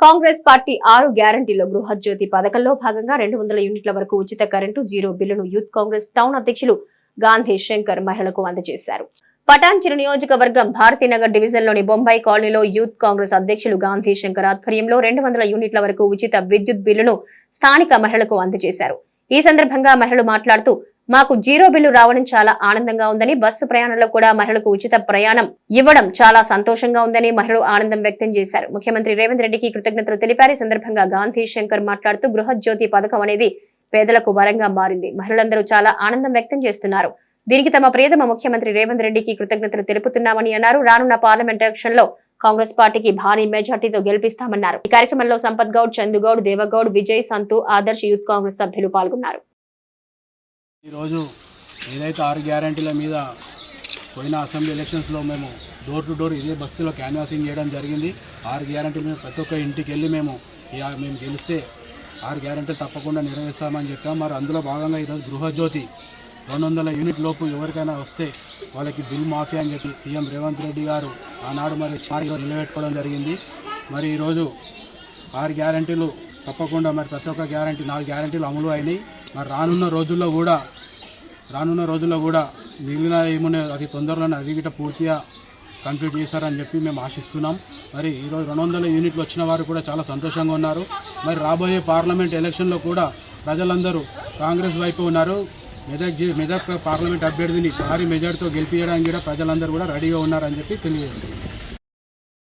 Congress party ఆరు గ్యారంటీలో గృహజ్యోతి పథకంలో భాగంగా రెండు వందల యూనిట్ల వరకు ఉచిత కరెంటు జీరో బిల్లును యూత్ కాంగ్రెస్ టౌన్ అధ్యక్షులు గాంధీ శంకర్ మహిళలకు అందజేశారు. పటాన్చెరు నియోజకవర్గం భారతీనగర్ డివిజన్లోని బొంబాయి కాలనీలో యూత్ కాంగ్రెస్ అధ్యక్షులు గాంధీ శంకర్ ఆధ్వర్యంలో రెండు వందల యూనిట్ల వరకు ఉచిత విద్యుత్ బిల్లును స్థానిక మహిళలకు అందజేశారు. ఈ సందర్భంగా మహిళలు మాట్లాడుతూ మాకు జీరో బిల్లు రావడం చాలా ఆనందంగా ఉందని బస్సు ప్రయాణంలో కూడా మహిళలకు ఉచిత ప్రయాణం ఇవ్వడం చాలా సంతోషంగా ఉందని మహిళలు ఆనందం వ్యక్తం చేశారు. ముఖ్యమంత్రి రేవంత్ రెడ్డికి కృతజ్ఞతలు తెలిపారు. ఈ సందర్భంగా గాంధీ శంకర్ మాట్లాడుతూ గృహజ్యోతి పథకం అనేది పేదలకు వరంగా మారింది. మహిళలందరూ చాలా ఆనందం వ్యక్తం చేస్తున్నారు. దీనికి తమ ప్రియతమ ముఖ్యమంత్రి రేవంత్ రెడ్డికి కృతజ్ఞతలు తెలుపుతున్నామని అన్నారు. రానున్న పార్లమెంట్ ఎలక్షన్లో కాంగ్రెస్ పార్టీకి భారీ మెజార్టీతో గెలిపిస్తామన్నారు. ఈ కార్యక్రమంలో సంపత్ గౌడ్ చందుగౌడ్ దేవగౌడ్ విజయ్ సంతు ఆదర్శ్ యూత్ కాంగ్రెస్ సభ్యులు పాల్గొన్నారు. ఈరోజు ఏదైతే ఆరు గ్యారంటీల మీద పోయిన అసెంబ్లీ ఎలక్షన్స్లో మేము డోర్ టు డోర్ ఇదే బస్సులో క్యాన్వాసింగ్ చేయడం జరిగింది. ఆరు గ్యారంటీల మీద ప్రతి ఒక్క ఇంటికి వెళ్ళి మేము మేము గెలిస్తే ఆరు గ్యారంటీలు తప్పకుండా నెరవేర్స్తామని చెప్పాం. మరి అందులో భాగంగా ఈరోజు గృహజ్యోతి రెండు వందల యూనిట్ లోపు ఎవరికైనా వస్తే వాళ్ళకి బిల్ మాఫీ అని చెప్పి సీఎం రేవంత్ రెడ్డి గారు ఆనాడు మరి చారి నిలబెట్టుకోవడం జరిగింది. మరి ఈరోజు ఆరు గ్యారంటీలు తప్పకుండా మరి ప్రతి ఒక్క గ్యారంటీ నాలుగు గ్యారంటీలు అమలు అయినాయి. మరి రానున్న రోజుల్లో కూడా రానున్న రోజుల్లో కూడా మిగిలిన ఏమున్నా అది తొందరలోనే అది గిట పూర్తిగా కంప్లీట్ చేశారని చెప్పి మేము ఆశిస్తున్నాం. మరి ఈరోజు రెండు వందల యూనిట్లు వచ్చిన వారు కూడా చాలా సంతోషంగా ఉన్నారు. మరి రాబోయే పార్లమెంట్ ఎలక్షన్లో కూడా ప్రజలందరూ కాంగ్రెస్ వైపు ఉన్నారు. మెదక్ మెదక్ పార్లమెంట్ అభ్యర్థిని భారీ మెజార్టీతో గెలిపించడానికి కూడా ప్రజలందరూ కూడా రెడీగా ఉన్నారని చెప్పి తెలియజేస్తున్నారు